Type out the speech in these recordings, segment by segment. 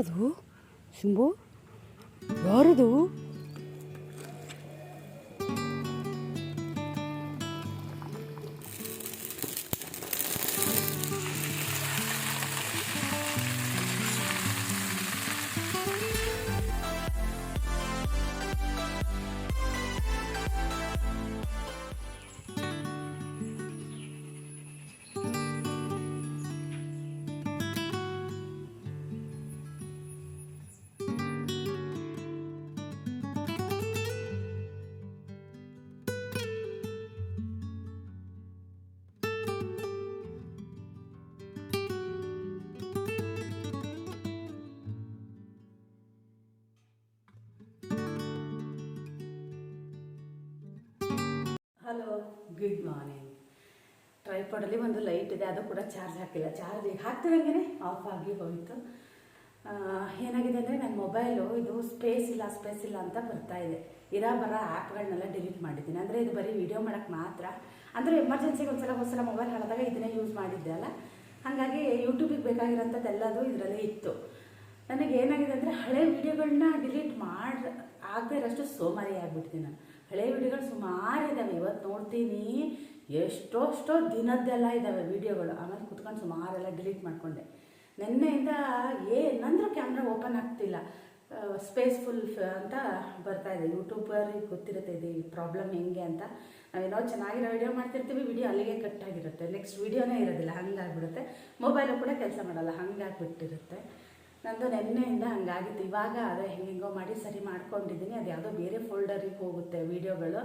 ಯಾರದು ಶಂಭು ಯಾರದು hello good morning ಟ್ರೈಪಾಡಲ್ಲಿ ಒಂದು ಲೈಟ್ ಇದೆ, ಅದು ಕೂಡ ಚಾರ್ಜ್ ಹಾಕಿಲ್ಲ. ಚಾರ್ಜ್ ಹಾಕ್ತಿದಂಗೆ ಆಫ್ ಆಗಿ ಹೋಯಿತು. ಏನಾಗಿದೆ ಅಂದರೆ ನನ್ನ ಮೊಬೈಲು ಇದು ಸ್ಪೇಸ್ ಇಲ್ಲ ಸ್ಪೇಸ್ ಇಲ್ಲ ಅಂತ ಬರ್ತಾ ಇದೆ. ಇರೋ ಬರೋ ಆ್ಯಪ್ಗಳನ್ನೆಲ್ಲ ಡಿಲೀಟ್ ಮಾಡಿದ್ದೀನಿ. ಅಂದರೆ ಇದು ಬರೀ ವಿಡಿಯೋ ಮಾಡೋಕ್ಕೆ ಮಾತ್ರ. ಅಂದರೆ ಎಮರ್ಜೆನ್ಸಿಗೆ ಒಂದ್ಸಲ ಒಂದ್ಸಲ ಮೊಬೈಲ್ ಹಾಳಾದಾಗ ಇದನ್ನೇ ಯೂಸ್ ಮಾಡಿದ್ದೆ ಅಲ್ಲ? ಹಾಗಾಗಿ ಯೂಟ್ಯೂಬಿಗೆ ಬೇಕಾಗಿರೋಂಥದ್ದೆಲ್ಲದು ಇದರಲ್ಲೇ ಇತ್ತು. ನನಗೆ ಏನಾಗಿದೆ ಅಂದರೆ ಹಳೆ ವಿಡಿಯೋಗಳನ್ನ ಡಿಲೀಟ್ ಮಾಡಿ, ಆಗದೆ ಇರೋಷ್ಟು ಸೋಮಾರಿ ಆಗಿಬಿಡ್ತೀನಿ ನಾನು. ಹಳೆ ವಿಡಿಯೋಗಳು ಸುಮಾರು ಇದ್ದಾವೆ ಇವತ್ತು ನೋಡ್ತೀನಿ, ಎಷ್ಟೋಷ್ಟೋ ಎಷ್ಟೋ ದಿನದ್ದೆಲ್ಲ ಇದ್ದಾವೆ ವಿಡಿಯೋಗಳು. ಆಮೇಲೆ ಕುತ್ಕೊಂಡು ಸುಮಾರೆಲ್ಲ ಡಿಲೀಟ್ ಮಾಡಿಕೊಂಡೆ. ನಿನ್ನೆಯಿಂದ ಏನಂದ್ರೂ ಕ್ಯಾಮ್ರಾ ಓಪನ್ ಆಗ್ತಿಲ್ಲ. ಸ್ಪೇಸ್ಫುಲ್ ಅಂತ ಬರ್ತಾ ಇದೆ. ಯೂಟ್ಯೂಬರಿಗೆ ಗೊತ್ತಿರುತ್ತೆ ಇದು ಈ ಪ್ರಾಬ್ಲಮ್ ಹೆಂಗೆ ಅಂತ. ನಾವೇನೋ ಚೆನ್ನಾಗಿರೋ ವಿಡಿಯೋ ಮಾಡ್ತಿರ್ತೀವಿ, ವಿಡಿಯೋ ಅಲ್ಲಿಗೆ ಕಟ್ ಆಗಿರುತ್ತೆ ನೆಕ್ಸ್ಟ್ ವಿಡಿಯೋನೇ ಇರೋದಿಲ್ಲ. ಹಂಗಾಗ್ಬಿಡುತ್ತೆ. ಮೊಬೈಲು ಕೂಡ ಕೆಲಸ ಮಾಡಲ್ಲ. ಹಂಗಾಗ್ಬಿಟ್ಟಿರುತ್ತೆ. ನಂದು ನೆನ್ನೆಯಿಂದ ಹಂಗಾಗಿತ್ತು. ಇವಾಗ ಅದೇ ಹೆಂಗೆಂಗೋ ಮಾಡಿ ಸರಿ ಮಾಡ್ಕೊಂಡಿದ್ದೀನಿ. ಅದು ಯಾವುದೋ ಬೇರೆ ಫೋಲ್ಡರಿಗೆ ಹೋಗುತ್ತೆ ವೀಡಿಯೋಗಳು.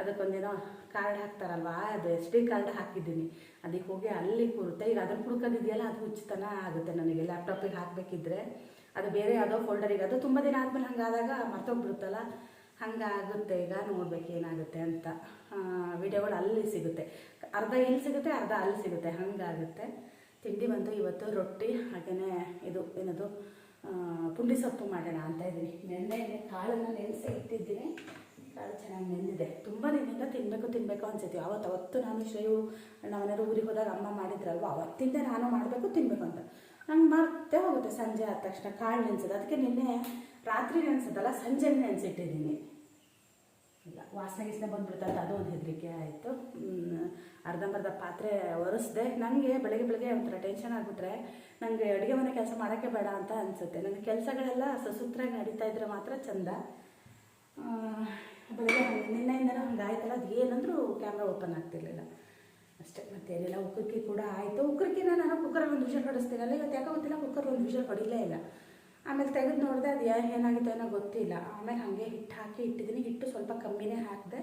ಅದಕ್ಕೊಂದೇನೋ ಕಾರ್ಡ್ ಹಾಕ್ತಾರಲ್ವಾ, ಅದು ಎಸ್ ಡಿ ಕಾರ್ಡ್ ಹಾಕಿದ್ದೀನಿ. ಅದಕ್ಕೆ ಹೋಗಿ ಅಲ್ಲಿ ಕೂರುತ್ತೆ. ಈಗ ಅದನ್ನು ಹುಡ್ಕೋದಿದೆಯಲ್ಲ, ಅದು ಉಚಿತನ ಆಗುತ್ತೆ ನನಗೆ. ಲ್ಯಾಪ್ಟಾಪಿಗೆ ಹಾಕಬೇಕಿದ್ರೆ. ಅದು ಬೇರೆ ಯಾವುದೋ ಫೋಲ್ಡರಿಗೆ. ಅದು ತುಂಬ ದಿನ ಆದಮೇಲೆ ಹಂಗಾದಾಗ ಮರ್ತೋಗ್ಬಿಡುತ್ತಲ್ಲ. ಹಂಗಾಗುತ್ತೆ. ಈಗ ನೋಡ್ಬೇಕು ಏನಾಗುತ್ತೆ ಅಂತ. ವಿಡಿಯೋಗಳು ಅಲ್ಲಿ ಸಿಗುತ್ತೆ. ಅರ್ಧ ಇಲ್ಲಿ ಸಿಗುತ್ತೆ, ಅರ್ಧ ಅಲ್ಲಿ ಸಿಗುತ್ತೆ. ಹಂಗಾಗುತ್ತೆ. ತಿಂಡಿ ಬಂದು ಇವತ್ತು ರೊಟ್ಟಿ ಹಾಗೆಯೇ ಇದು ಏನದು ಪುಂಡಿ ಸೊಪ್ಪು ಮಾಡೋಣ ಅಂತ ಇದ್ದೀನಿ. ನೆನ್ನೆ ಕಾಳನ್ನು ನೆನೆಸಿ ಇಟ್ಟಿದ್ದೀನಿ. ಕಾಳು ಚೆನ್ನಾಗಿ ನೆನೆದಿದೆ ತುಂಬ ದಿನದಿಂದ ತಿನ್ನಬೇಕು ತಿನ್ನಬೇಕು ಅನಿಸುತ್ತೆ. ಅವತ್ತು ಅವತ್ತು ನಾನು ಶ್ರೇಯು ನಾವೇನಾದ್ರು ಊರಿಗೆ ಹೋದಾಗ ಅಮ್ಮ ಮಾಡಿದ್ರಲ್ವ? ಅವತ್ತಿಂದ ನಾನು ಮಾಡಬೇಕು ತಿನ್ನಬೇಕು ಅಂತ. ನಂಗೆ ಮರ್ತೇ ಹೋಗುತ್ತೆ. ಸಂಜೆ ಆದ ತಕ್ಷಣ ಕಾಳು ನೆನೆಸೋದು. ಅದಕ್ಕೆ ನಿನ್ನೆ ರಾತ್ರಿ ನೆನೆಸೋದಲ್ಲ ಸಂಜೆ ನೆನೆಸಿಟ್ಟಿದ್ದೀನಿ. ವಾಸನೆ ಗೀಸನೆ ಬಂದ್ಬಿಡ್ತಂತ ಅದು ಒಂದು ಹೆದರಿಕೆ ಆಯಿತು. ಅರ್ಧಂಬರ್ಧ ಪಾತ್ರೆ ಒರೆಸ್ದೆ. ನನಗೆ ಬೆಳಗ್ಗೆ ಬೆಳಗ್ಗೆ ಒಂಥರ ಟೆನ್ಷನ್ ಆಗಿಬಿಟ್ರೆ ನನಗೆ ಅಡುಗೆ ಮನೆ ಕೆಲಸ ಮಾಡೋಕ್ಕೆ ಬೇಡ ಅಂತ ಅನಿಸುತ್ತೆ. ನನ್ನ ಕೆಲಸಗಳೆಲ್ಲ ಸಸೂತ್ರಾಗಿ ನಡೀತಾ ಇದ್ರೆ ಮಾತ್ರ ಚಂದ. ಬೆಳಗ್ಗೆ ನಿನ್ನೆಯಿಂದನೂ ಹಂಗಾಯ್ತಲ್ಲ, ಅದು ಏನಂದರೂ ಕ್ಯಾಮ್ರಾ ಓಪನ್ ಆಗ್ತಿರ್ಲಿಲ್ಲ. ಅಷ್ಟೇ ಮತ್ತೇನಿಲ್ಲ ಉಕ್ಕರ್ಕಿ ಕೂಡ ಆಯಿತು. ಉಕ್ಕರ್ಕಿನ ನಾನು ಕುಕ್ಕರ್ ಒಂದು ವಿಷಲ್ ಹೊಡಿಸ್ತೀನಲ್ಲ, ಇವತ್ತು ಯಾಕೋ ಗೊತ್ತಿಲ್ಲ ಕುಕ್ಕರ್ ಒಂದು ವಿಷಲ್ ಹೊಡಿಲೇ ಇಲ್ಲ. ಆಮೇಲೆ ತೆಗೆದು ನೋಡಿದೆ ಅದು ಏನಾಗಿತ್ತು ಏನೋ ಗೊತ್ತಿಲ್ಲ. ಆಮೇಲೆ ಹಾಗೆ ಹಿಟ್ಟು ಹಾಕಿ ಇಟ್ಟಿದ್ದೀನಿ ಹಿಟ್ಟು ಸ್ವಲ್ಪ ಕಮ್ಮಿನೇ ಹಾಕಿದೆ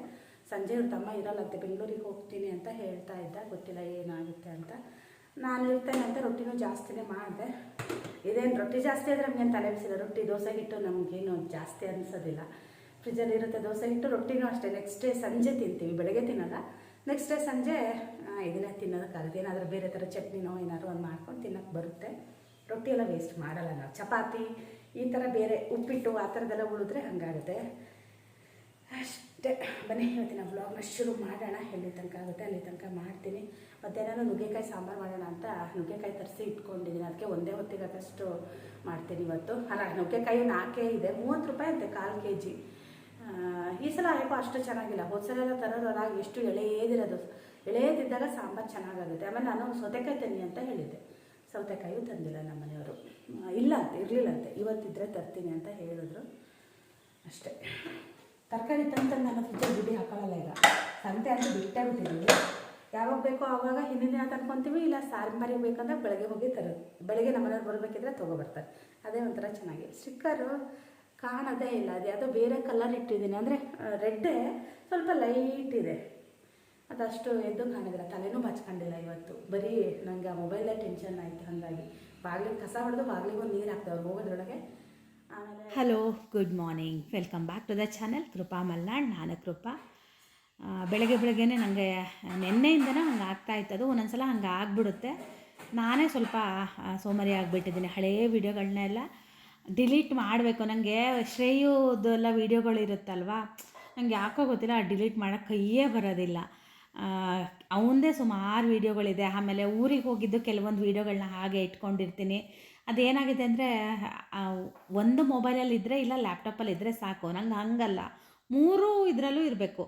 ಸಂಜೆ ಇವ್ರ ತಮ್ಮ ಇರಲ್ಲಂತೆ ಬೆಂಗಳೂರಿಗೆ ಹೋಗ್ತೀನಿ ಅಂತ ಹೇಳ್ತಾ ಇದ್ದ. ಗೊತ್ತಿಲ್ಲ ಏನಾಗುತ್ತೆ ಅಂತ. ನಾನು ಇರ್ತೇನೆ ಅಂತ ರೊಟ್ಟಿನೂ ಜಾಸ್ತಿನೇ ಮಾಡಿದೆ. ಇದೇನು ರೊಟ್ಟಿ ಜಾಸ್ತಿ ಆದರೆ ನಮಗೇನು ತಲೆ ಬಿಸಿಲ್ಲ? ರೊಟ್ಟಿ, ದೋಸೆ, ಹಿಟ್ಟು ನಮಗೇನು ಜಾಸ್ತಿ ಅನಿಸೋದಿಲ್ಲ. ಫ್ರಿಜ್ಜಲ್ಲಿ ಇರುತ್ತೆ ದೋಸೆ, ಹಿಟ್ಟು, ರೊಟ್ಟಿನೂ ಅಷ್ಟೇ. ನೆಕ್ಸ್ಟ್ ಡೇ ಸಂಜೆ ತಿಂತೀವಿ. ಬೆಳಗ್ಗೆ ತಿನ್ನಲ್ಲ. ನೆಕ್ಸ್ಟ್ ಡೇ ಸಂಜೆ ಇದನ್ನೇ ತಿನ್ನೋದಕ್ಕಾಗುತ್ತೆ. ಏನಾದರೂ ಬೇರೆ ಥರ ಚಟ್ನಿನೋ ಏನಾದರೂ ಒಂದು ಮಾಡ್ಕೊಂಡು ತಿನ್ನೋಕ್ಕೆ ಬರುತ್ತೆ. ರೊಟ್ಟಿ ಎಲ್ಲ ವೇಸ್ಟ್ ಮಾಡಲ್ಲ ನಾವು. ಚಪಾತಿ, ಈ ಥರ ಬೇರೆ ಉಪ್ಪಿಟ್ಟು ಆ ಥರದ್ದೆಲ್ಲ ಉಳಿದ್ರೆ ಹಾಗಾಗುತ್ತೆ. ಅಷ್ಟೇ. ಬನ್ನಿ, ಇವತ್ತಿನ ವ್ಲಾಗ್ನ ಶುರು ಮಾಡೋಣ. ಎಲ್ಲಿ ತನಕ ಆಗುತ್ತೆ ಅಲ್ಲಿ ತನಕ ಮಾಡ್ತೀನಿ. ಮಧ್ಯಾಹ್ನ ನುಗ್ಗೆಕಾಯಿ ಸಾಂಬಾರು ಮಾಡೋಣ ಅಂತ ನುಗ್ಗೆಕಾಯಿ ತರಿಸಿ ಇಟ್ಕೊಂಡಿದ್ದೀನಿ. ಅದಕ್ಕೆ ಒಂದೇ ಹೊತ್ತಿಗೆ ಅದಷ್ಟು ಮಾಡ್ತೀನಿ ಇವತ್ತು. ಅಲ್ಲ, ನುಗ್ಗೆಕಾಯಿ ನಾಲ್ಕೇ ಇದೆ. ಮೂವತ್ತು ರೂಪಾಯಿ ಅಂತೆ ಕಾಲು ಕೆ ಜಿ ಈ ಸಲ ಯಾಕೋ ಅಷ್ಟು ಚೆನ್ನಾಗಿಲ್ಲ. ಹೋದ್ಸಲ ಎಲ್ಲ ತರೋದಲ್ಲ ಎಷ್ಟು ಎಳೆಯದಿರೋದು. ಎಳೆಯದಿದ್ದಾಗ ಸಾಂಬಾರು ಚೆನ್ನಾಗಾಗುತ್ತೆ. ಆಮೇಲೆ ನಾನು ಸೌತೆಕಾಯಿ ತನ್ನಿ ಅಂತ ಹೇಳಿದ್ದೆ. ಸೌತೆಕಾಯಿ ತಂದಿಲ್ಲ ನಮ್ಮ ಮನೆಯವರು ಇಲ್ಲ ಅಂತ ಇರಲಿಲ್ಲಂತೆ. ಇವತ್ತಿದ್ರೆ ತರ್ತೀನಿ ಅಂತ ಹೇಳಿದ್ರು. ಅಷ್ಟೇ. ತರಕಾರಿ ತಂದು ನಾನು ಫ್ರಿಜ್ಜಲ್ಲಿ ದುಡ್ಡಿ ಹಾಕೊಳ್ಳಲ್ಲ ಈಗ. ಸಂತೆ ಅಂತ ಬಿಟ್ಟೇ ಬಿಟ್ಟಿದ್ದೀವಿ ಯಾವಾಗ ಬೇಕೋ ಆವಾಗ ಹಿಂದಿನ ದಿನ ತಂದ್ಕೊತೀವಿ, ಇಲ್ಲ ಸಾಂಬಾರಿಗೆ ಬೇಕಂದ್ರೆ ಬೆಳಗ್ಗೆ ಹೋಗಿ ತರೋದು ಬೆಳಗ್ಗೆ ನಮ್ಮ ಮನೆಯವ್ರು ಬರಬೇಕಿದ್ರೆ ತೊಗೊಬರ್ತಾರೆ ಅದೇ ಒಂಥರ ಚೆನ್ನಾಗಿ. ಸ್ಟಿಕ್ಕರು ಕಾಣೋದೇ ಇಲ್ಲ. ಅದು ಯಾವುದೋ ಬೇರೆ ಕಲರ್ ಇಟ್ಟಿದ್ದೀನಿ. ಅಂದರೆ ರೆಡ್ಡೇ ಸ್ವಲ್ಪ ಲೈಟ್ ಇದೆ. ಅದಷ್ಟು ಎದ್ದು ಕಾಣಿದ್ರೆ ತಲೆನೂ ಬಚ್ಕೊಂಡಿಲ್ಲ ಇವತ್ತು. ಬರೀ ನನಗೆ ಆ ಮೊಬೈಲೇ ಟೆನ್ಷನ್ ಆಯಿತು, ಹಾಗಾಗಿ. ಬಾಗಿಲಿಗೆ ಕಸ ಹೊಡೆದು ಬಾಗಿಲಿಗೆ ಒಂದು ನೀರು ಹಾಕ್ತೇವೆ ಅವ್ರು ಹೋಗೋದ್ರೊಳಗೆ hello good morning welcome back to the channel Krupa Malnad ನಾನು ಕೃಪಾ. ಬೆಳಗ್ಗೆ ಬೆಳಗ್ಗೆ ನನಗೆ ನಿನ್ನೆಯಿಂದನೇ ಹಂಗೆ ಆಗ್ತಾ ಇತ್ತು ಒಂದೊಂದು ಸಲ ಹಂಗೆ ಆಗ್ಬಿಡುತ್ತೆ. ನಾನೇ ಸ್ವಲ್ಪ ಸೋಮಾರಿ ಆಗಿಬಿಟ್ಟಿದ್ದೀನಿ ಹಳೆಯ ವೀಡಿಯೋಗಳನ್ನೆಲ್ಲ ಡಿಲೀಟ್ ಮಾಡಬೇಕು. ನನಗೆ ಶ್ರೇಯುದೆಲ್ಲ ವೀಡಿಯೋಗಳು ಇರುತ್ತಲ್ವಾ? ನನಗೆ ಯಾಕೋ ಗೊತ್ತಿಲ್ಲ ಡಿಲೀಟ್ ಮಾಡೋಕ್ಕೆ ಕೈಯೇ ಬರೋದಿಲ್ಲ. ಅವಂದೇ ಸುಮಾರು ವೀಡಿಯೋಗಳಿದೆ. ಆಮೇಲೆ ಊರಿಗೆ ಹೋಗಿದ್ದು ಕೆಲವೊಂದು ವೀಡಿಯೋಗಳನ್ನ ಹಾಗೆ ಇಟ್ಕೊಂಡಿರ್ತೀನಿ. ಅದೇನಾಗಿದೆ ಅಂದರೆ ಒಂದು ಮೊಬೈಲಲ್ಲಿ ಇದ್ದರೆ ಇಲ್ಲ ಲ್ಯಾಪ್ಟಾಪಲ್ಲಿ ಇದ್ದರೆ ಸಾಕು. ನಂಗೆ ಹಂಗಲ್ಲ. ಮೂರೂ ಇದರಲ್ಲೂ ಇರಬೇಕು.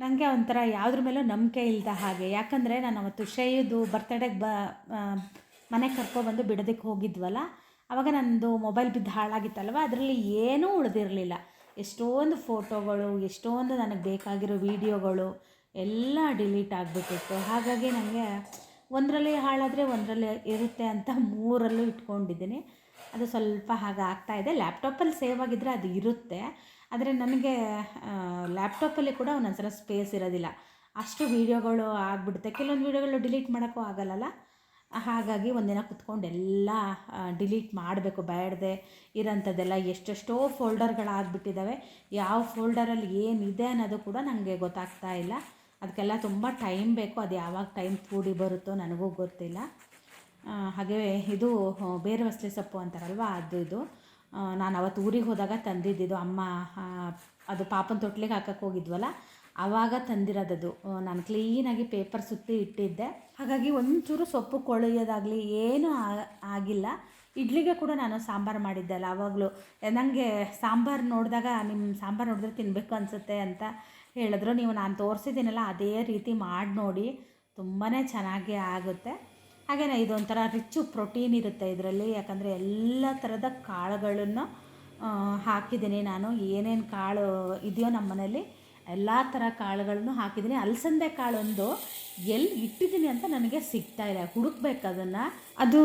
ನನಗೆ ಒಂಥರ ಯಾವುದ್ರ ಮೇಲೂ ನಂಬಿಕೆ ಇಲ್ಲದ ಹಾಗೆ. ಯಾಕಂದರೆ ನಾನು ಅವತ್ತು ಶ್ರೇಯದು ಬರ್ತಡೇಗೆ ಬ ಮನೆಗೆ ಕರ್ಕೊಬಂದು ಬಿಡೋದಕ್ಕೆ ಹೋಗಿದ್ವಲ್ಲ ಆವಾಗ ನನ್ನದು ಮೊಬೈಲ್ ಬಿದ್ದು ಹಾಳಾಗಿತ್ತಲ್ವ? ಅದರಲ್ಲಿ ಏನೂ ಉಳಿದಿರಲಿಲ್ಲ. ಎಷ್ಟೊಂದು ಫೋಟೋಗಳು ಎಷ್ಟೊಂದು ನನಗೆ ಬೇಕಾಗಿರೋ ವೀಡಿಯೋಗಳು ಎಲ್ಲ ಡಿಲೀಟ್ ಆಗಿಬಿಟ್ಟಿತ್ತು. ಹಾಗಾಗಿ ನನಗೆ ಒಂದರಲ್ಲಿ ಹಾಳಾದರೆ ಒಂದರಲ್ಲಿ ಇರುತ್ತೆ ಅಂತ ಮೂರಲ್ಲೂ ಇಟ್ಕೊಂಡಿದ್ದೀನಿ. ಅದು ಸ್ವಲ್ಪ ಹಾಗೆ ಇದೆ. ಲ್ಯಾಪ್ಟಾಪಲ್ಲಿ ಸೇವ್ ಆಗಿದ್ದರೆ ಅದು ಇರುತ್ತೆ. ಆದರೆ ನನಗೆ ಲ್ಯಾಪ್ಟಾಪಲ್ಲಿ ಕೂಡ ಒಂದೊಂದ್ಸಲ ಸ್ಪೇಸ್ ಇರೋದಿಲ್ಲ. ಅಷ್ಟು ವೀಡಿಯೋಗಳು ಆಗಿಬಿಡುತ್ತೆ. ಕೆಲವೊಂದು ವೀಡಿಯೋಗಳು ಡಿಲೀಟ್ ಮಾಡೋಕ್ಕೂ ಆಗಲ್ಲಲ್ಲ? ಹಾಗಾಗಿ ಒಂದಿನ ಕುತ್ಕೊಂಡು ಎಲ್ಲ ಡಿಲೀಟ್ ಮಾಡಬೇಕು. ಬೇಡದೆ ಇರೋಂಥದ್ದೆಲ್ಲ ಎಷ್ಟೆಷ್ಟೋ ಫೋಲ್ಡರ್ಗಳಾಗ್ಬಿಟ್ಟಿದ್ದಾವೆ. ಯಾವ ಫೋಲ್ಡರಲ್ಲಿ ಏನಿದೆ ಅನ್ನೋದು ಕೂಡ ನನಗೆ ಗೊತ್ತಾಗ್ತಾ ಇಲ್ಲ. ಅದಕ್ಕೆಲ್ಲ ತುಂಬ ಟೈಮ್ ಬೇಕು. ಅದು ಯಾವಾಗ ಟೈಮ್ ಕೂಡಿ ಬರುತ್ತೋ ನನಗೂ ಗೊತ್ತಿಲ್ಲ. ಹಾಗೆ ಇದು ಬೇರೆ ಬಸ್ಲೆ ಸೊಪ್ಪು ಅಂತಾರಲ್ವ, ಅದು ಇದು. ನಾನು ಅವತ್ತು ಊರಿಗೆ ಹೋದಾಗ ತಂದಿದ್ದಿದ್ದು. ಅಮ್ಮ ಅದು ಪಾಪನ ತೊಟ್ಲಿಗೆ ಹಾಕಕ್ಕೆ ಹೋಗಿದ್ವಲ್ಲ ಆವಾಗ ತಂದಿರೋದದು. ನಾನು ಕ್ಲೀನಾಗಿ ಪೇಪರ್ ಸುತ್ತಿ ಇಟ್ಟಿದ್ದೆ. ಹಾಗಾಗಿ ಒಂಚೂರು ಸೊಪ್ಪು ಕೊಳೆಯೋದಾಗಲಿ ಏನೂ ಆಗಿಲ್ಲ. ಇಡ್ಲಿಗೆ ಕೂಡ ನಾನು ಸಾಂಬಾರು ಮಾಡಿದ್ದೆ ಅಲ್ಲ ಆವಾಗಲೂ ನನಗೆ ಸಾಂಬಾರು ನೋಡಿದಾಗ, ನಿಮ್ಮ ಸಾಂಬಾರು ನೋಡಿದ್ರೆ ತಿನ್ನಬೇಕು ಅನಿಸುತ್ತೆ ಅಂತ ಹೇಳಿದ್ರು. ನೀವು ನಾನು ತೋರಿಸಿದ್ದೀನಲ್ಲ, ಅದೇ ರೀತಿ ಮಾಡಿ ನೋಡಿ. ತುಂಬಾ ಚೆನ್ನಾಗಿ ಆಗುತ್ತೆ. ಹಾಗೆಯೇ ಇದೊಂಥರ ರಿಚ್ಚು ಪ್ರೋಟೀನ್ ಇರುತ್ತೆ ಇದರಲ್ಲಿ. ಯಾಕಂದರೆ ಎಲ್ಲ ಥರದ ಕಾಳುಗಳನ್ನು ಹಾಕಿದ್ದೀನಿ ನಾನು. ಏನೇನು ಕಾಳು ಇದೆಯೋ ನಮ್ಮ ಮನೇಲಿ, ಎಲ್ಲ ಥರ ಕಾಳುಗಳನ್ನು ಹಾಕಿದ್ದೀನಿ. ಅಲಸಂದೆ ಕಾಳೊಂದು ಎಲ್ಲಿ ಇಟ್ಟಿದ್ದೀನಿ ಅಂತ ನನಗೆ ಸಿಗ್ತಾ ಇಲ್ಲ. ಹುಡುಕ್ಬೇಕು ಅದನ್ನು. ಅದು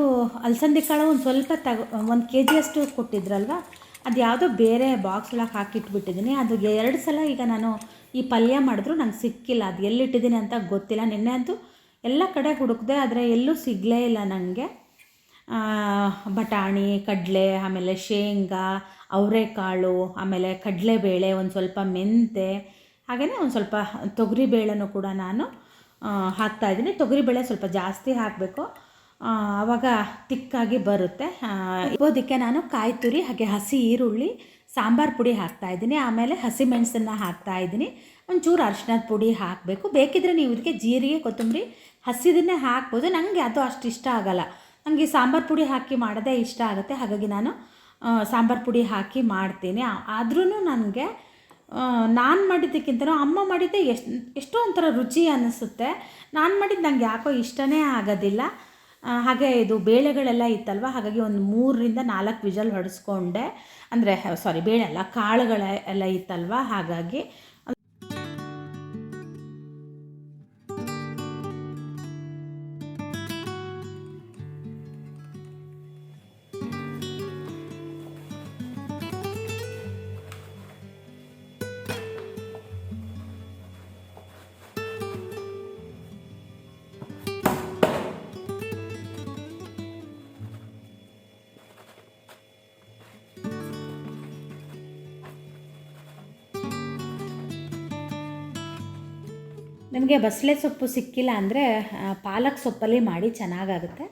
ಅಲಸಂದೆ ಕಾಳು ಒಂದು ಸ್ವಲ್ಪ ತಗ, ಒಂದು ಕೆ ಜಿಯಷ್ಟು ಕೊಟ್ಟಿದ್ರಲ್ವ? ಅದು ಯಾವುದೋ ಬೇರೆ ಬಾಕ್ಸ್ ಒಳಗೆ ಹಾಕಿಟ್ಬಿಟ್ಟಿದ್ದೀನಿ. ಅದು ಎರಡು ಸಲ ಈಗ ನಾನು ಈ ಪಲ್ಯ ಮಾಡಿದ್ರು ನಂಗೆ ಸಿಕ್ಕಿಲ್ಲ. ಅದು ಎಲ್ಲಿಟ್ಟಿದ್ದೀನಿ ಅಂತ ಗೊತ್ತಿಲ್ಲ. ನಿನ್ನೆ ಅಂತೂ ಎಲ್ಲ ಕಡೆ ಹುಡುಕಿದೆ, ಆದರೆ ಎಲ್ಲೂ ಸಿಗಲೇ ಇಲ್ಲ ನನಗೆ ಬಟಾಣಿ, ಕಡಲೆ, ಆಮೇಲೆ ಶೇಂಗಾ, ಅವರೆಕಾಳು, ಆಮೇಲೆ ಕಡಲೆಬೇಳೆ, ಒಂದು ಸ್ವಲ್ಪ ಮೆಂತೆ ಹಾಗೆಯೇ ಒಂದು ಸ್ವಲ್ಪ ತೊಗರಿಬೇಳೆನೂ ಕೂಡ ನಾನು ಹಾಕ್ತಾ ಹಾಕ್ತಾಯಿದ್ದೀನಿ ತೊಗರಿಬೇಳೆ ಸ್ವಲ್ಪ ಜಾಸ್ತಿ ಹಾಕಬೇಕು. ಆವಾಗ ತಿಕ್ಕಾಗಿ ಬರುತ್ತೆ. ಇರೋದಕ್ಕೆ ನಾನು ಕಾಯಿ ತುರಿ ಹಾಗೆ ಹಸಿ ಈರುಳ್ಳಿ ಸಾಂಬಾರು ಪುಡಿ ಹಾಕ್ತಾ ಇದ್ದೀನಿ. ಆಮೇಲೆ ಹಸಿಮೆಣಸನ್ನು ಹಾಕ್ತಾಯಿದ್ದೀನಿ ಒಂಚೂರು ಅರ್ಶಿನದ ಪುಡಿ ಹಾಕಬೇಕು. ಬೇಕಿದ್ರೆ ನೀವು ಇದಕ್ಕೆ ಜೀರಿಗೆ, ಕೊತ್ತಂಬರಿ ಹಸಿದನ್ನೇ ಹಾಕ್ಬೋದು. ನನಗೆ ಅದು ಅಷ್ಟು ಇಷ್ಟ ಆಗಲ್ಲ. ನನಗೆ ಸಾಂಬಾರು ಪುಡಿ ಹಾಕಿ ಮಾಡೋದೇ ಇಷ್ಟ ಆಗುತ್ತೆ. ಹಾಗಾಗಿ ನಾನು ಸಾಂಬಾರು ಪುಡಿ ಹಾಕಿ ಮಾಡ್ತೀನಿ. ಆದ್ರೂ ನನಗೆ ನಾನು ಮಾಡಿದ್ದಕ್ಕಿಂತನೂ ಅಮ್ಮ ಮಾಡಿದ್ದೆ ಎಷ್ಟು ಎಷ್ಟೋ ಒಂಥರ ರುಚಿ ಅನ್ನಿಸುತ್ತೆ. ನಾನು ಮಾಡಿದ್ದು ನನಗೆ ಯಾಕೋ ಇಷ್ಟನೇ ಆಗೋದಿಲ್ಲ. ಹಾಗೆ ಇದು ಬೇಳೆಗಳೆಲ್ಲ ಇತ್ತಲ್ವ? ಹಾಗಾಗಿ ಒಂದು ಮೂರರಿಂದ ನಾಲ್ಕು ವಿಜಲ್ ಹೊಡೆಸ್ಕೊಂಡೆ. ಅಂದರೆ ಸಾರಿ ಬೇಳೆ ಅಲ್ಲ, ಕಾಳುಗಳೆಲ್ಲ ಇತ್ತಲ್ವ? ಹಾಗಾಗಿ ನಿಮಗೆ ಬಸಳೆ ಸೊಪ್ಪು ಸಿಕ್ಕಿಲ್ಲ ಅಂದರೆ ಪಾಲಕ್ ಸೊಪ್ಪಲ್ಲಿ ಮಾಡಿ ಚೆನ್ನಾಗಾಗುತ್ತೆ.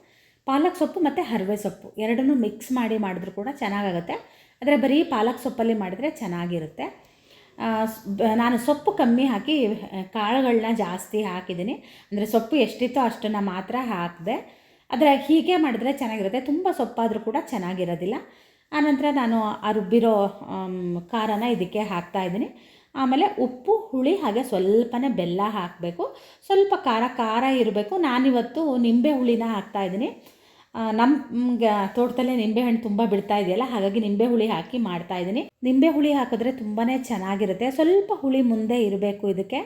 ಪಾಲಕ್ ಸೊಪ್ಪು ಮತ್ತು ಹರವೆ ಸೊಪ್ಪು, ಎರಡನ್ನೂ ಮಿಕ್ಸ್ ಮಾಡಿ ಮಾಡಿದ್ರು ಕೂಡ ಚೆನ್ನಾಗಾಗುತ್ತೆ. ಆದರೆ ಬರೀ ಪಾಲಕ್ ಸೊಪ್ಪಲ್ಲಿ ಮಾಡಿದರೆ ಚೆನ್ನಾಗಿರುತ್ತೆ. ನಾನು ಸೊಪ್ಪು ಕಮ್ಮಿ ಹಾಕಿ ಕಾಳುಗಳನ್ನ ಜಾಸ್ತಿ ಹಾಕಿದ್ದೀನಿ. ಅಂದರೆ ಸೊಪ್ಪು ಎಷ್ಟಿತ್ತೋ ಅಷ್ಟನ್ನು ಮಾತ್ರ ಹಾಕಿದೆ. ಆದರೆ ಹೀಗೆ ಮಾಡಿದ್ರೆ ಚೆನ್ನಾಗಿರುತ್ತೆ. ತುಂಬ ಸೊಪ್ಪಾದರೂ ಕೂಡ ಚೆನ್ನಾಗಿರೋದಿಲ್ಲ. ಆನಂತರ ನಾನು ಆ ರುಬ್ಬಿರೋ ಖಾರನ ಇದಕ್ಕೆ ಹಾಕ್ತಾ ಇದ್ದೀನಿ. ಆಮೇಲೆ ಉಪ್ಪು, ಹುಳಿ ಹಾಗೆ ಸ್ವಲ್ಪನೇ ಬೆಲ್ಲ ಹಾಕಬೇಕು. ಸ್ವಲ್ಪ ಖಾರ ಖಾರ ಇರಬೇಕು. ನಾನಿವತ್ತು ನಿಂಬೆ ಹುಳಿನ ಹಾಕ್ತಾ ಇದ್ದೀನಿ. ನಮ್ಗೆ ತೋಟದಲ್ಲೇ ನಿಂಬೆಹಣ್ಣು ತುಂಬ ಬಿಡ್ತಾ ಇದೆಯಲ್ಲ, ಹಾಗಾಗಿ ನಿಂಬೆ ಹುಳಿ ಹಾಕಿ ಮಾಡ್ತಾ ಇದ್ದೀನಿ. ನಿಂಬೆ ಹುಳಿ ಹಾಕಿದ್ರೆ ತುಂಬಾ ಚೆನ್ನಾಗಿರುತ್ತೆ. ಸ್ವಲ್ಪ ಹುಳಿ ಮುಂದೆ ಇರಬೇಕು ಇದಕ್ಕೆ.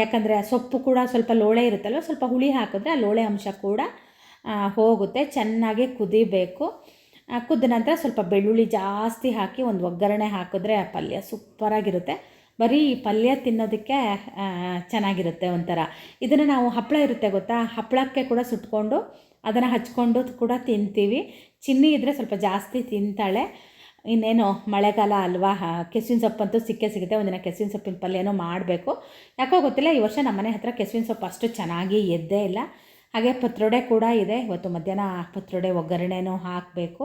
ಯಾಕಂದರೆ ಸೊಪ್ಪು ಕೂಡ ಸ್ವಲ್ಪ ಲೋಳೆ ಇರುತ್ತಲ್ವ, ಸ್ವಲ್ಪ ಹುಳಿ ಹಾಕಿದ್ರೆ ಆ ಲೋಳೆ ಅಂಶ ಕೂಡ ಹೋಗುತ್ತೆ. ಚೆನ್ನಾಗಿ ಕುದಿಬೇಕು. ಕುದ್ದ ನಂತರ ಸ್ವಲ್ಪ ಬೆಳ್ಳುಳ್ಳಿ ಜಾಸ್ತಿ ಹಾಕಿ ಒಂದು ಒಗ್ಗರಣೆ ಹಾಕಿದ್ರೆ ಪಲ್ಯ ಸೂಪರಾಗಿರುತ್ತೆ. ಬರೀ ಪಲ್ಯ ತಿನ್ನೋದಕ್ಕೆ ಚೆನ್ನಾಗಿರುತ್ತೆ ಒಂಥರ. ಇದನ್ನು ನಾವು ಹಪ್ಪಳ ಇರುತ್ತೆ ಗೊತ್ತಾ? ಹಪ್ಪಳಕ್ಕೆ ಕೂಡ ಸುಟ್ಕೊಂಡು ಅದನ್ನು ಹಚ್ಕೊಂಡು ಕೂಡ ತಿಂತೀವಿ. ಚಿನ್ನಿ ಇದ್ದರೆ ಸ್ವಲ್ಪ ಜಾಸ್ತಿ ತಿಂತಾಳೆ. ಇನ್ನೇನು, ಮಳೆಗಾಲ ಅಲ್ವಾ? ಕೆಸುವಿನ ಸೊಪ್ಪಂತೂ ಸಿಕ್ಕೇ ಸಿಗುತ್ತೆ. ಒಂದಿನ ಕೆಸುವಿನ ಸೊಪ್ಪಿನ ಪಲ್ಯನೂ ಮಾಡಬೇಕು. ಯಾಕೋ ಗೊತ್ತಿಲ್ಲ, ಈ ವರ್ಷ ನಮ್ಮನೆ ಹತ್ರ ಕೆಸುವಿನ ಸೊಪ್ಪು ಅಷ್ಟು ಚೆನ್ನಾಗಿ ಎದ್ದೇ ಇಲ್ಲ. ಹಾಗೆ ಪತ್ರೊಡೆ ಕೂಡ ಇದೆ. ಇವತ್ತು ಮಧ್ಯಾಹ್ನ ಪತ್ರೊಡೆ ಒಗ್ಗರಣೆನೂ ಹಾಕಬೇಕು.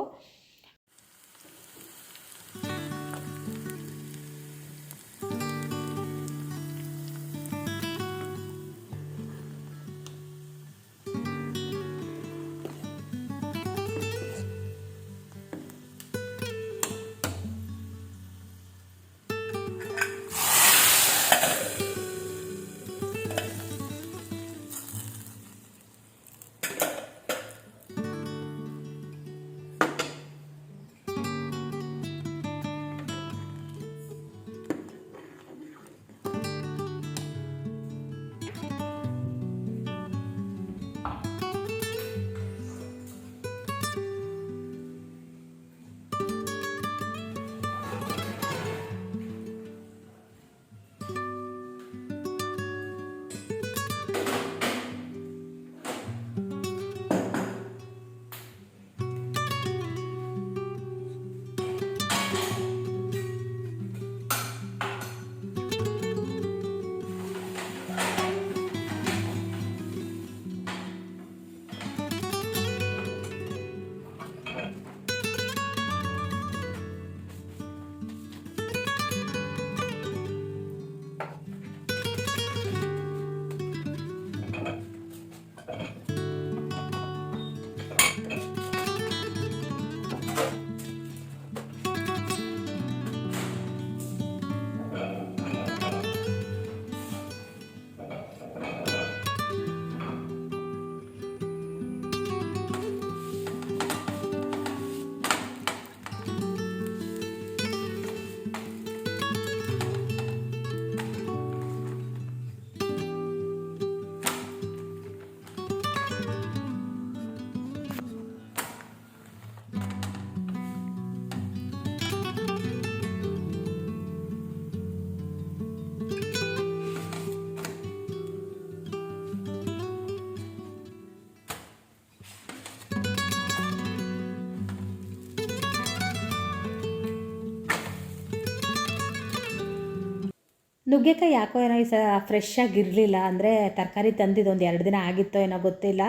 ನುಗ್ಗೆಕಾಯಿ ಯಾಕೋ ಏನೋ ಈ ಸಹ ಫ್ರೆಶ್ ಆಗಿರಲಿಲ್ಲ ಅಂದರೆ ತರಕಾರಿ ತಂದಿದ್ದು ಒಂದು ಎರಡು ದಿನ ಆಗಿತ್ತೋ ಏನೋ ಗೊತ್ತಿಲ್ಲ.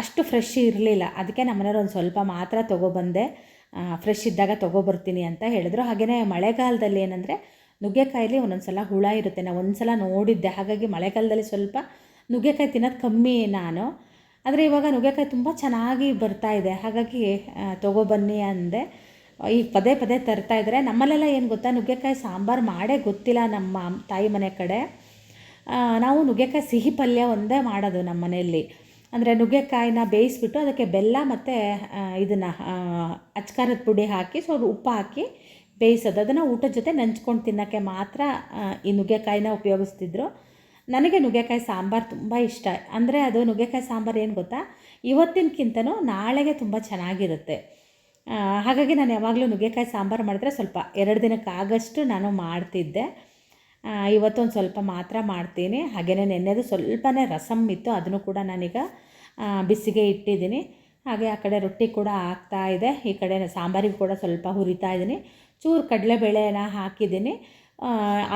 ಅಷ್ಟು ಫ್ರೆಶ್ ಇರಲಿಲ್ಲ. ಅದಕ್ಕೆ ನಮ್ಮನೆಯವ್ರು ಒಂದು ಸ್ವಲ್ಪ ಮಾತ್ರ ತೊಗೊಬಂದೆ. ಫ್ರೆಶ್ ಇದ್ದಾಗ ತೊಗೊಬರ್ತೀನಿ ಅಂತ ಹೇಳಿದ್ರು. ಹಾಗೆಯೇ ಮಳೆಗಾಲದಲ್ಲಿ ಏನಂದರೆ ನುಗ್ಗೆಕಾಯಲ್ಲಿ ಒಂದೊಂದು ಸಲ ಹುಳ ಇರುತ್ತೆ. ನಾನು ಒಂದು ಸಲ ನೋಡಿದ್ದೆ. ಹಾಗಾಗಿ ಮಳೆಗಾಲದಲ್ಲಿ ಸ್ವಲ್ಪ ನುಗ್ಗೆಕಾಯಿ ತಿನ್ನೋದು ಕಮ್ಮಿ ನಾನು. ಆದರೆ ಇವಾಗ ನುಗ್ಗೆಕಾಯಿ ತುಂಬ ಚೆನ್ನಾಗಿ ಬರ್ತಾ ಇದೆ. ಹಾಗಾಗಿ ತೊಗೊಬನ್ನಿ ಅಂದೆ. ಈಗ ಪದೇ ಪದೇ ತರ್ತಾ ಇದ್ದಾರೆ ನಮ್ಮಲ್ಲೆಲ್ಲ ಏನು ಗೊತ್ತಾ? ನುಗ್ಗೆಕಾಯಿ ಸಾಂಬಾರು ಮಾಡೇ ಗೊತ್ತಿಲ್ಲ ನಮ್ಮ ತಾಯಿ ಮನೆ ಕಡೆ. ನಾವು ನುಗ್ಗೆಕಾಯಿ ಸಿಹಿ ಪಲ್ಯ ಒಂದೇ ಮಾಡೋದು ನಮ್ಮ ಮನೆಯಲ್ಲಿ. ಅಂದರೆ ನುಗ್ಗೆಕಾಯಿನ ಬೇಯಿಸ್ಬಿಟ್ಟು ಅದಕ್ಕೆ ಬೆಲ್ಲ ಮತ್ತು ಇದನ್ನು ಅಚ್ಕಾರದ ಪುಡಿ ಹಾಕಿ, ಸ್ವಲ್ಪ ಉಪ್ಪು ಹಾಕಿ ಬೇಯಿಸೋದು. ಅದನ್ನು ಊಟದ ಜೊತೆ ನೆಂಚ್ಕೊಂಡು ತಿನ್ನೋಕ್ಕೆ ಮಾತ್ರ ಈ ನುಗ್ಗೆಕಾಯಿನ ಉಪಯೋಗಿಸ್ತಿದ್ರು. ನನಗೆ ನುಗ್ಗೆಕಾಯಿ ಸಾಂಬಾರು ತುಂಬ ಇಷ್ಟ. ಅಂದರೆ ಅದು ನುಗ್ಗೆಕಾಯಿ ಸಾಂಬಾರು ಏನು ಗೊತ್ತಾ? ಇವತ್ತಿನಕ್ಕಿಂತನೂ ನಾಳೆಗೆ ತುಂಬ ಚೆನ್ನಾಗಿರುತ್ತೆ. ಹಾಗಾಗಿ ನಾನು ಯಾವಾಗಲೂ ನುಗ್ಗೆಕಾಯಿ ಸಾಂಬಾರು ಮಾಡಿದ್ರೆ ಸ್ವಲ್ಪ ಎರಡು ದಿನಕ್ಕೆ ಆಗಷ್ಟು ನಾನು ಮಾಡ್ತಿದ್ದೆ. ಇವತ್ತೊಂದು ಸ್ವಲ್ಪ ಮಾತ್ರ ಮಾಡ್ತೀನಿ. ಹಾಗೆಯೇ ನೆನ್ನೆದು ಸ್ವಲ್ಪನೇ ರಸಮ್ ಇತ್ತು, ಅದನ್ನು ಕೂಡ ನಾನೀಗ ಬಿಸಿಗೆ ಇಟ್ಟಿದ್ದೀನಿ. ಹಾಗೆ ಆ ಕಡೆ ರೊಟ್ಟಿ ಕೂಡ ಆಗ್ತಾ ಇದೆ. ಈ ಕಡೆ ಸಾಂಬಾರಿಗೆ ಕೂಡ ಸ್ವಲ್ಪ ಹುರಿತಾ ಇದ್ದೀನಿ. ಚೂರು ಕಡಲೆಬೇಳೆನ ಹಾಕಿದ್ದೀನಿ.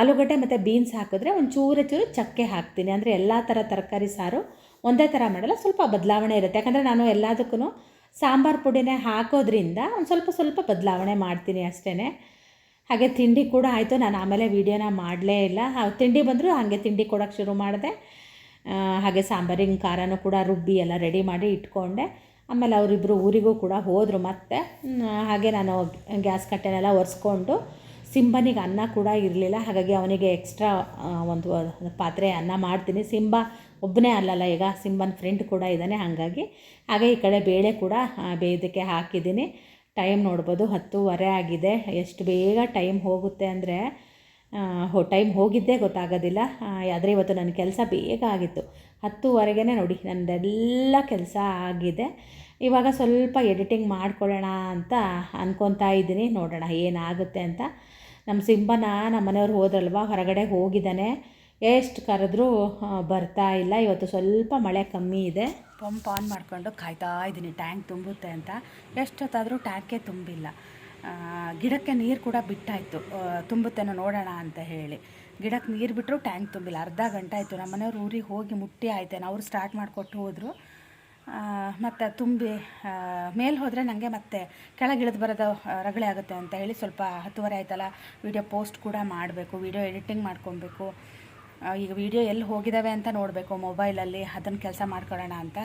ಆಲೂಗಡ್ಡೆ ಮತ್ತು ಬೀನ್ಸ್ ಹಾಕಿದ್ರೆ ಒಂದು ಚೂರು ಚೂರು ಚಕ್ಕೆ ಹಾಕ್ತೀನಿ. ಅಂದರೆ ಎಲ್ಲ ಥರ ತರಕಾರಿ ಸಾರು ಒಂದೇ ಥರ ಮಾಡಲ್ಲ, ಸ್ವಲ್ಪ ಬದಲಾವಣೆ ಇರುತ್ತೆ. ಯಾಕಂದರೆ ನಾನು ಎಲ್ಲದಕ್ಕೂ ಸಾಂಬಾರು ಪುಡಿನೇ ಹಾಕೋದ್ರಿಂದ ಒಂದು ಸ್ವಲ್ಪ ಸ್ವಲ್ಪ ಬದಲಾವಣೆ ಮಾಡ್ತೀನಿ ಅಷ್ಟೇ ಹಾಗೆ ತಿಂಡಿ ಕೂಡ ಆಯಿತು, ನಾನು ಆಮೇಲೆ ವೀಡಿಯೋನ ಮಾಡಲೇ ಇಲ್ಲ. ತಿಂಡಿ ಬಂದರೂ ಹಾಗೆ ತಿಂಡಿ ಕೊಡೋಕ್ಕೆ ಶುರು ಮಾಡಿದೆ. ಹಾಗೆ ಸಾಂಬಾರಿನ ಖಾರನೂ ಕೂಡ ರುಬ್ಬಿ ಎಲ್ಲ ರೆಡಿ ಮಾಡಿ ಇಟ್ಕೊಂಡೆ. ಆಮೇಲೆ ಅವರಿಬ್ಬರು ಊರಿಗೂ ಕೂಡ ಹೋದರು ಮತ್ತೆ. ಹಾಗೆ ನಾನು ಗ್ಯಾಸ್ ಕಟ್ಟೆನೆಲ್ಲ ಒರೆಸ್ಕೊಂಡು ಸಿಂಬನಿಗೆ ಅನ್ನ ಕೂಡ ಇರಲಿಲ್ಲ. ಹಾಗಾಗಿ ಅವನಿಗೆ ಎಕ್ಸ್ಟ್ರಾ ಒಂದು ಪಾತ್ರೆ ಅನ್ನ ಮಾಡ್ತೀನಿ. ಸಿಂಬ ಒಬ್ಬನೇ ಅಲ್ಲಲ್ಲ, ಈಗ ಸಿಂಬನ್ ಫ್ರೆಂಡ್ ಕೂಡ ಇದ್ದಾನೆ, ಹಾಗಾಗಿ ಹಾಗೆ ಈ ಕಡೆ ಬೇಳೆ ಕೂಡ ಬೇಯೋದಕ್ಕೆ ಹಾಕಿದ್ದೀನಿ. ಟೈಮ್ ನೋಡ್ಬೋದು, ಹತ್ತೂವರೆ ಆಗಿದೆ. ಎಷ್ಟು ಬೇಗ ಟೈಮ್ ಹೋಗುತ್ತೆ ಅಂದರೆ ಹೋ ಟೈಮ್ ಹೋಗಿದ್ದೇ ಗೊತ್ತಾಗೋದಿಲ್ಲ. ಆದರೆ ಇವತ್ತು ನನ್ನ ಕೆಲಸ ಬೇಗ ಆಗಿತ್ತು. ಹತ್ತುವರೆಗೇ ನೋಡಿ ನನ್ನದೆಲ್ಲ ಕೆಲಸ ಆಗಿದೆ. ಇವಾಗ ಸ್ವಲ್ಪ ಎಡಿಟಿಂಗ್ ಮಾಡ್ಕೊಳ್ಳೋಣ ಅಂತ ಅನ್ಕೊತಾ ಇದ್ದೀನಿ. ನೋಡೋಣ ಏನಾಗುತ್ತೆ ಅಂತ. ನಮ್ಮ ಸಿಂಬನ ನಮ್ಮ ಮನೆಯವ್ರು ಹೋದ್ರಲ್ವ? ಹೊರಗಡೆ ಹೋಗಿದ್ದಾನೆ. ಎಷ್ಟು ಕರೆದ್ರೂ ಬರ್ತಾ ಇಲ್ಲ. ಇವತ್ತು ಸ್ವಲ್ಪ ಮಳೆ ಕಮ್ಮಿ ಇದೆ. ಪಂಪ್ ಆನ್ ಮಾಡಿಕೊಂಡು ಕಾಯ್ತಾ ಇದ್ದೀನಿ. ಟ್ಯಾಂಕ್ ತುಂಬುತ್ತೆ ಅಂತ. ಎಷ್ಟೊತ್ತಾದರೂ ಟ್ಯಾಂಕೇ ತುಂಬಿಲ್ಲ. ಗಿಡಕ್ಕೆ ನೀರು ಕೂಡ ಬಿಟ್ಟಾಯಿತು. ತುಂಬುತ್ತೇನೋ ನೋಡೋಣ ಅಂತ ಹೇಳಿ. ಗಿಡಕ್ಕೆ ನೀರು ಬಿಟ್ಟರು ಟ್ಯಾಂಕ್ ತುಂಬಿಲ್ಲ. ಅರ್ಧ ಗಂಟೆ ಆಯಿತು. ನಮ್ಮ ಮನೆಯವ್ರು ಊರಿಗೆ ಹೋಗಿ ಮುಟ್ಟಿ ಆಯ್ತೇನೆ ಅವರು ಸ್ಟಾರ್ಟ್ ಮಾಡಿಕೊಟ್ಟು ಹೋದರು. ಮತ್ತು ತುಂಬಿ ಮೇಲೆ ಹೋದರೆ ನನಗೆ ಮತ್ತೆ ಕೆಳಗಿಳಿದು ಬರೋದು ರಗಳೆ ಆಗುತ್ತೆ ಅಂತ ಹೇಳಿ ಸ್ವಲ್ಪ ಹತ್ತುವರೆ ಆಯ್ತಲ್ಲ ವಿಡಿಯೋ ಪೋಸ್ಟ್ ಕೂಡ ಮಾಡಬೇಕು ವಿಡಿಯೋ ಎಡಿಟಿಂಗ್ ಮಾಡ್ಕೊಬೇಕು. ಈಗ ವಿಡಿಯೋ ಎಲ್ಲಿ ಹೋಗಿದ್ದಾವೆ ಅಂತ ನೋಡಬೇಕು ಮೊಬೈಲಲ್ಲಿ ಅದನ್ನು ಕೆಲಸ ಮಾಡ್ಕೊಳ್ಳೋಣ ಅಂತ.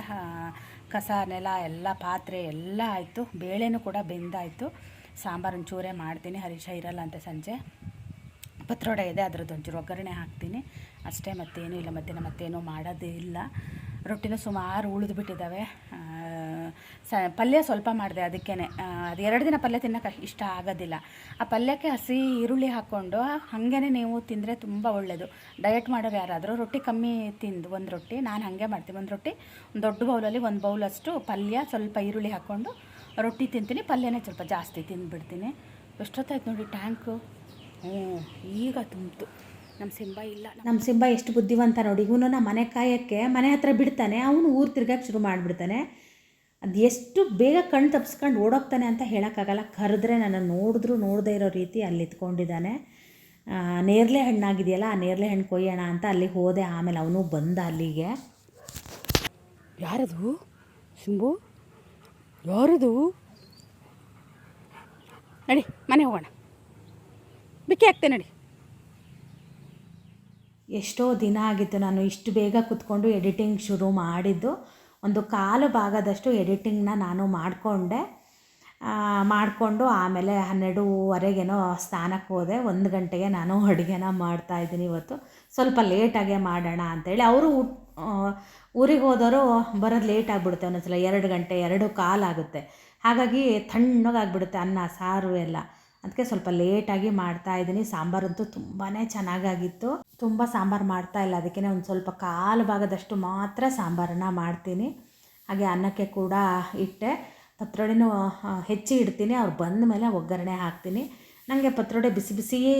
ಕಸ, ನೆಲ, ಎಲ್ಲ ಪಾತ್ರೆ ಎಲ್ಲ ಆಯಿತು. ಬೇಳೆನೂ ಕೂಡ ಬೆಂದಾಯಿತು. ಸಾಂಬಾರು ಒಂಚೂರೇ ಮಾಡ್ತೀನಿ, ಹರೀಶ ಇರಲ್ಲ ಅಂತ ಸಂಜೆ. ಪತ್ರೊಡೆ ಇದೆ, ಅದ್ರದ್ದು ಒಂಚೂರು ಒಗ್ಗರಣೆ ಹಾಕ್ತೀನಿ. ಅಷ್ಟೇ ಮತ್ತೇನು ಇಲ್ಲ ಮತ್ತೆ ಮತ್ತೇನೂ ಮಾಡೋದೇ ಇಲ್ಲ. ರೊಟ್ಟಿನೂ ಸುಮಾರು ಉಳಿದು ಬಿಟ್ಟಿದ್ದಾವೆ ಸ, ಪಲ್ಯ ಸ್ವಲ್ಪ ಮಾಡಿದೆ ಅದಕ್ಕೇ ಅದು ಎರಡು ದಿನ ಪಲ್ಯ ತಿನ್ನೋಕೆ ಇಷ್ಟ ಆಗೋದಿಲ್ಲ. ಆ ಪಲ್ಯಕ್ಕೆ ಹಸಿ ಈರುಳ್ಳಿ ಹಾಕ್ಕೊಂಡು ಹಾಗೇ ನೀವು ತಿಂದರೆ ತುಂಬ ಒಳ್ಳೆಯದು ಡಯಟ್ ಮಾಡೋರು ಯಾರಾದರೂ ರೊಟ್ಟಿ ಕಮ್ಮಿ ತಿಂದು ಒಂದು ರೊಟ್ಟಿ, ನಾನು ಹಾಗೆ ಮಾಡ್ತೀನಿ. ಒಂದು ರೊಟ್ಟಿ, ಒಂದು ದೊಡ್ಡ ಬೌಲಲ್ಲಿ ಒಂದು ಬೌಲಷ್ಟು ಪಲ್ಯ, ಸ್ವಲ್ಪ ಈರುಳ್ಳಿ ಹಾಕ್ಕೊಂಡು ರೊಟ್ಟಿ ತಿಂತೀನಿ. ಪಲ್ಯನೇ ಸ್ವಲ್ಪ ಜಾಸ್ತಿ ತಿಂದುಬಿಡ್ತೀನಿ. ಎಷ್ಟೊತ್ತಾಯ್ತು ನೋಡಿ ಟ್ಯಾಂಕು. ಹ್ಞೂ, ಈಗ ತುಂಬಿತು. ನಮ್ಮ ಸಿಂಬ ಇಲ್ಲ. ನಮ್ಮ ಸಿಂಬ ಎಷ್ಟು ಬುದ್ಧಿವಂತ ನೋಡಿ. ಇವನು ನಮ್ಮ ಮನೆ ಕಾಯೋಕ್ಕೆ ಮನೆ ಹತ್ರ ಬಿಡ್ತಾನೆ. ಅವನು ಊರು ತಿರ್ಗಕ್ಕೆ ಶುರು ಮಾಡಿಬಿಡ್ತಾನೆ. ಅದು ಎಷ್ಟು ಬೇಗ ಕಣ್ಣು ತಪ್ಸ್ಕೊಂಡು ಓಡೋಗ್ತಾನೆ ಅಂತ ಹೇಳೋಕ್ಕಾಗಲ್ಲ. ಕರೆದ್ರೆ ನನ್ನ ನೋಡಿದ್ರು ನೋಡದೇ ಇರೋ ರೀತಿ ಅಲ್ಲಿ ಇತ್ಕೊಂಡಿದ್ದಾನೆ. ನೇರಳೆ ಹಣ್ಣಾಗಿದೆಯಲ್ಲ ಆ ನೇರಳೆ ಹಣ್ಣು ಕೊಯ್ಯೋಣ ಅಂತ ಅಲ್ಲಿಗೆ ಹೋದೆ. ಆಮೇಲೆ ಅವನು ಬಂದ ಅಲ್ಲಿಗೆ. ಯಾರದು? ಸಿಂಬು? ಯಾರದು? ನಡಿ ಮನೆ ಹೋಗೋಣ. ಬಿಕ್ಕಿ ಹಾಕ್ತೆ ನಡಿ. ಎಷ್ಟೋ ದಿನ ಆಗಿತ್ತು ನಾನು ಇಷ್ಟು ಬೇಗ ಕುತ್ಕೊಂಡು ಎಡಿಟಿಂಗ್ ಶುರು ಮಾಡಿದ್ದು. ಒಂದು ಕಾಲು ಭಾಗದಷ್ಟು ಎಡಿಟಿಂಗ್ನ ನಾನು ಮಾಡಿಕೊಂಡೆ. ಮಾಡಿಕೊಂಡು ಆಮೇಲೆ ಹನ್ನೆರಡೂವರೆಗೇನೋ ಸ್ನಾನಕ್ಕೆ ಹೋದೆ. ಒಂದು ಗಂಟೆಗೆ ನಾನು ಅಡುಗೆನ ಮಾಡ್ತಾಯಿದ್ದೀನಿ ಇವತ್ತು. ಸ್ವಲ್ಪ ಲೇಟಾಗೆ ಮಾಡೋಣ ಅಂತೇಳಿ. ಅವರು ಊರಿಗೆ ಹೋದವರು ಬರೋದು ಲೇಟ್ ಆಗಿಬಿಡುತ್ತೆ ಒಂದೊಂದ್ಸಲ. ಎರಡು ಗಂಟೆ, ಎರಡು ಕಾಲಾಗುತ್ತೆ. ಹಾಗಾಗಿ ತಣ್ಣಗಾಗ್ಬಿಡುತ್ತೆ ಅನ್ನ, ಸಾರು ಎಲ್ಲ. ಅದಕ್ಕೆ ಸ್ವಲ್ಪ ಲೇಟಾಗಿ ಮಾಡ್ತಾ ಇದ್ದೀನಿ. ಸಾಂಬಾರಂತೂ ತುಂಬಾ ಚೆನ್ನಾಗಾಗಿತ್ತು. ತುಂಬ ಸಾಂಬಾರು ಮಾಡ್ತಾ ಇಲ್ಲ. ಅದಕ್ಕೆ ಒಂದು ಸ್ವಲ್ಪ ಕಾಲು ಭಾಗದಷ್ಟು ಮಾತ್ರ ಸಾಂಬಾರನ್ನ ಮಾಡ್ತೀನಿ. ಹಾಗೆ ಅನ್ನಕ್ಕೆ ಕೂಡ ಇಟ್ಟೆ. ಪತ್ರೊಡೆನೂ ಹೆಚ್ಚಿ ಇಡ್ತೀನಿ. ಅವ್ರು ಬಂದ ಮೇಲೆ ಒಗ್ಗರಣೆ ಹಾಕ್ತೀನಿ. ನನಗೆ ಪತ್ರೊಡೆ ಬಿಸಿ ಬಿಸಿಯೇ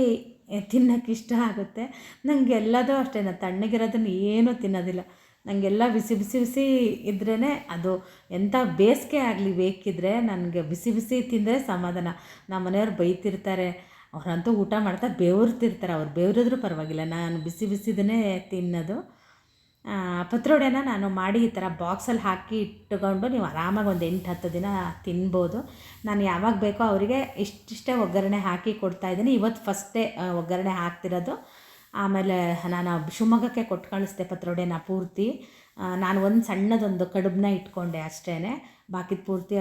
ತಿನ್ನೋಕ್ಕೆ ಇಷ್ಟ ಆಗುತ್ತೆ. ನನಗೆ ಎಲ್ಲದೂ ಅಷ್ಟೇ ನಾನು ತಣ್ಣಗಿರೋದನ್ನು ಏನೂ ತಿನ್ನೋದಿಲ್ಲ. ನನಗೆಲ್ಲ ಬಿಸಿ ಬಿಸಿ ಬಿಸಿ ಇದ್ರೇ ಅದು ಎಂಥ ಬೇಸಿಗೆ ಆಗಲಿ ಬೇಕಿದ್ರೆ ನನಗೆ ಬಿಸಿ ಬಿಸಿ ತಿಂದರೆ ಸಮಾಧಾನ. ನಮ್ಮ ಮನೆಯವ್ರು ಬೈತಿರ್ತಾರೆ. ಅವರಂತೂ ಊಟ ಮಾಡ್ತಾ ಬೆವರ್ತಿರ್ತಾರೆ ಅವ್ರು ಬೆವರಿದ್ರೂ ಪರವಾಗಿಲ್ಲ. ನಾನು ಬಿಸಿ ಬಿಸಿದನ್ನೇ ತಿನ್ನೋದು. ಪತ್ರೊಡೆನ ನಾನು ಮಾಡಿ ಈ ಥರ ಬಾಕ್ಸಲ್ಲಿ ಹಾಕಿ ಇಟ್ಟುಕೊಂಡು ನೀವು ಆರಾಮಾಗಿ ಒಂದು ಎಂಟು ಹತ್ತು ದಿನ ತಿನ್ಬೋದು. ನಾನು ಯಾವಾಗ ಬೇಕೋ ಅವರಿಗೆ ಇಷ್ಟಿಷ್ಟೇ ಒಗ್ಗರಣೆ ಹಾಕಿ ಕೊಡ್ತಾಯಿದ್ದೀನಿ ಇವತ್ತು ಫಸ್ಟೇ ಒಗ್ಗರಣೆ ಹಾಕ್ತಿರೋದು. ಆಮೇಲೆ ನಾನು ಶಿವಮೊಗ್ಗಕ್ಕೆ ಕೊಟ್ಟು ಕಳಿಸ್ದೆ ಪತ್ರೊಡೆನ ಪೂರ್ತಿ. ನಾನು ಒಂದು ಸಣ್ಣದೊಂದು ಕಡುಬನ್ನ ಇಟ್ಕೊಂಡೆ ಅಷ್ಟೇ ಬಾಕಿದ ಪೂರ್ತಿ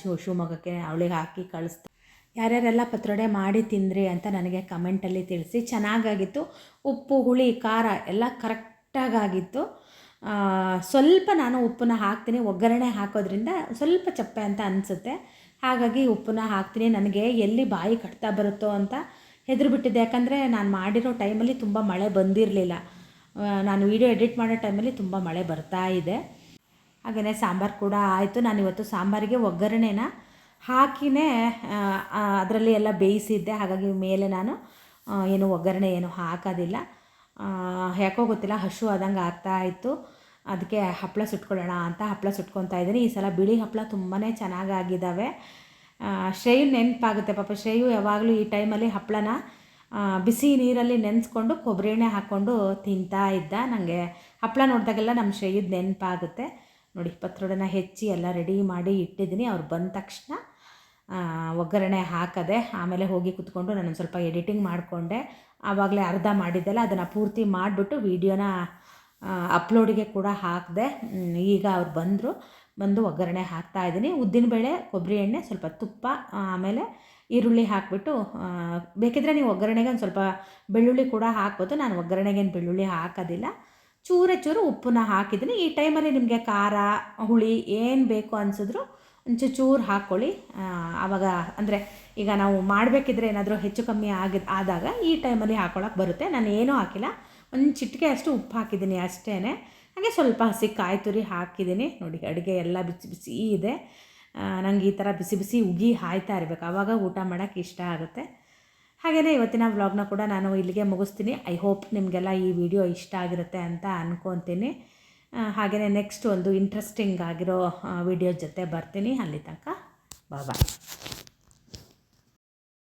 ಶಿವ, ಶಿವಮೊಗ್ಗಕ್ಕೆ ಅವಳಿಗೆ ಹಾಕಿ ಕಳಿಸ್ದೆ. ಯಾರ್ಯಾರೆಲ್ಲ ಪತ್ರೊಡೆ ಮಾಡಿ ತಿಂದ್ರಿ ಅಂತ ನನಗೆ ಕಮೆಂಟಲ್ಲಿ ತಿಳಿಸಿ. ಚೆನ್ನಾಗಾಗಿತ್ತು. ಉಪ್ಪು, ಹುಳಿ, ಖಾರ ಎಲ್ಲ ಕರೆಕ್ಟಾಗಿತ್ತು ಸ್ವಲ್ಪ ನಾನು ಉಪ್ಪನ್ನ ಹಾಕ್ತೀನಿ. ಒಗ್ಗರಣೆ ಹಾಕೋದ್ರಿಂದ ಸ್ವಲ್ಪ ಚಪ್ಪೆ ಅಂತ ಅನಿಸುತ್ತೆ. ಹಾಗಾಗಿ ಉಪ್ಪನ್ನ ಹಾಕ್ತೀನಿ. ನನಗೆ ಎಲ್ಲಿ ಬಾಯಿ ಕಟ್ತಾ ಬರುತ್ತೋ ಅಂತ ಹೆದರು ಬಿಟ್ಟಿದ್ದೆ ಯಾಕಂದರೆ ನಾನು ಮಾಡಿರೋ ಟೈಮಲ್ಲಿ ತುಂಬ ಮಳೆ ಬಂದಿರಲಿಲ್ಲ. ನಾನು ವೀಡಿಯೋ ಎಡಿಟ್ ಮಾಡೋ ಟೈಮಲ್ಲಿ ತುಂಬ ಮಳೆ ಬರ್ತಾ ಇದೆ. ಹಾಗೆಯೇ ಸಾಂಬಾರು ಕೂಡ ಆಯಿತು. ನಾನು ಇವತ್ತು ಸಾಂಬಾರಿಗೆ ಒಗ್ಗರಣೆನ ಹಾಕಿನೇ ಅದರಲ್ಲಿ ಎಲ್ಲ ಬೇಯಿಸಿದ್ದೆ. ಹಾಗಾಗಿ ಮೇಲೆ ನಾನು ಏನು ಒಗ್ಗರಣೆ ಏನು ಹಾಕೋದಿಲ್ಲ. ಯಾಕೋ ಗೊತ್ತಿಲ್ಲ, ಹಸು ಆದಂಗೆ ಆಗ್ತಾ ಇತ್ತು. ಅದಕ್ಕೆ ಹಪ್ಪಳ ಸುಟ್ಕೊಳ್ಳೋಣ ಅಂತ ಹಪ್ಪಳ ಸುಟ್ಕೊತಾ ಇದ್ದೀನಿ. ಈ ಸಲ ಬಿಳಿ ಹಪ್ಪಳ ತುಂಬಾ ಚೆನ್ನಾಗಾಗಿದ್ದಾವೆ ಶ್ರೇಯು ನೆನಪಾಗುತ್ತೆ. ಪಾಪ ಶ್ರೇಯು ಯಾವಾಗಲೂ ಈ ಟೈಮಲ್ಲಿ ಹಪ್ಪಳನ ಬಿಸಿ ನೀರಲ್ಲಿ ನೆನೆಸ್ಕೊಂಡು ಕೊಬ್ಬರಿ ಎಣ್ಣೆ ಹಾಕ್ಕೊಂಡು ತಿಂತಾ ಇದ್ದ. ನನಗೆ ಹಪ್ಪಳ ನೋಡಿದಾಗೆಲ್ಲ ನಮ್ಮ ಶ್ರೇಯು ನೆನಪಾಗುತ್ತೆ. ನೋಡಿ ಪತ್ರೊಡನ ಹೆಚ್ಚಿ ಎಲ್ಲ ರೆಡಿ ಮಾಡಿ ಇಟ್ಟಿದ್ದೀನಿ. ಅವ್ರು ಬಂದ ತಕ್ಷಣ ಒಗ್ಗರಣೆ ಹಾಕದೆ ಆಮೇಲೆ ಹೋಗಿ ಕುತ್ಕೊಂಡು ನಾನು ಸ್ವಲ್ಪ ಎಡಿಟಿಂಗ್ ಮಾಡಿಕೊಂಡೆ. ಆವಾಗಲೇ ಅರ್ಧ ಮಾಡಿದ್ದೆಲ್ಲ ಅದನ್ನು ಪೂರ್ತಿ ಮಾಡಿಬಿಟ್ಟು ವೀಡಿಯೋನ ಅಪ್ಲೋಡಿಗೆ ಕೂಡ ಹಾಕಿದೆ. ಈಗ ಅವ್ರು ಬಂದರು. ಬಂದು ಒಗ್ಗರಣೆ ಹಾಕ್ತಾ ಇದ್ದೀನಿ. ಉದ್ದಿನಬೇಳೆ ಕೊಬ್ಬರಿ ಎಣ್ಣೆ, ಸ್ವಲ್ಪ ತುಪ್ಪ ಆಮೇಲೆ ಈರುಳ್ಳಿ ಹಾಕಿಬಿಟ್ಟು ಬೇಕಿದ್ರೆ ನೀವು ಒಗ್ಗರಣೆಗೆ ಒಂದು ಸ್ವಲ್ಪ ಬೆಳ್ಳುಳ್ಳಿ ಕೂಡ ಹಾಕ್ಬೋದು. ನಾನು ಒಗ್ಗರಣೆಗೇನು ಬೆಳ್ಳುಳ್ಳಿ ಹಾಕೋದಿಲ್ಲ. ಚೂರ ಚೂರು ಉಪ್ಪನ್ನ ಹಾಕಿದ್ದೀನಿ. ಈ ಟೈಮಲ್ಲಿ ನಿಮಗೆ ಖಾರ, ಹುಳಿ ಏನು ಬೇಕು ಅನಿಸಿದ್ರು ಒಂಚೂರು ಚೂರು ಹಾಕ್ಕೊಳ್ಳಿ ಆವಾಗ ಅಂದರೆ ಈಗ ನಾವು ಮಾಡಬೇಕಿದ್ರೆ ಏನಾದರೂ ಹೆಚ್ಚು ಕಮ್ಮಿ ಆಗಿದ ಆದಾಗ ಈ ಟೈಮಲ್ಲಿ ಹಾಕ್ಕೊಳಕ್ಕೆ ಬರುತ್ತೆ. ನಾನು ಏನೂ ಹಾಕಿಲ್ಲ. ಒಂದು ಚಿಟಿಕೆ ಅಷ್ಟು ಉಪ್ಪು ಹಾಕಿದ್ದೀನಿ ಅಷ್ಟೇ ಹಾಗೆ ಸ್ವಲ್ಪ ಹಸಿ ಕಾಯಿ ತುರಿ ಹಾಕಿದ್ದೀನಿ. ನೋಡಿ ಅಡುಗೆ ಎಲ್ಲ ಬಿಸಿ ಬಿಸಿ ಇದೆ. ನನಗೆ ಈ ಥರ ಬಿಸಿ ಬಿಸಿ ಉಗಿ ಹಾಯ್ತಾ ಇರಬೇಕು. ಆವಾಗ ಊಟ ಮಾಡೋಕ್ಕೆ ಇಷ್ಟ ಆಗುತ್ತೆ. ಹಾಗೆಯೇ ಇವತ್ತಿನ ವ್ಲಾಗ್ನ ಕೂಡ ನಾನು ಇಲ್ಲಿಗೆ ಮುಗಿಸ್ತೀನಿ. ಐ ಹೋಪ್ ನಿಮಗೆಲ್ಲ ಈ ವಿಡಿಯೋ ಇಷ್ಟ ಆಗಿರುತ್ತೆ ಅಂತ ಅಂದ್ಕೊತೀನಿ ಹಾಗೆಯೇ ನೆಕ್ಸ್ಟ್ ಒಂದು ಇಂಟ್ರೆಸ್ಟಿಂಗ್ ಆಗಿರೋ ವಿಡಿಯೋ ಜೊತೆ ಬರ್ತೀನಿ. ಅಲ್ಲಿ ತನಕ ಬಾಯ್.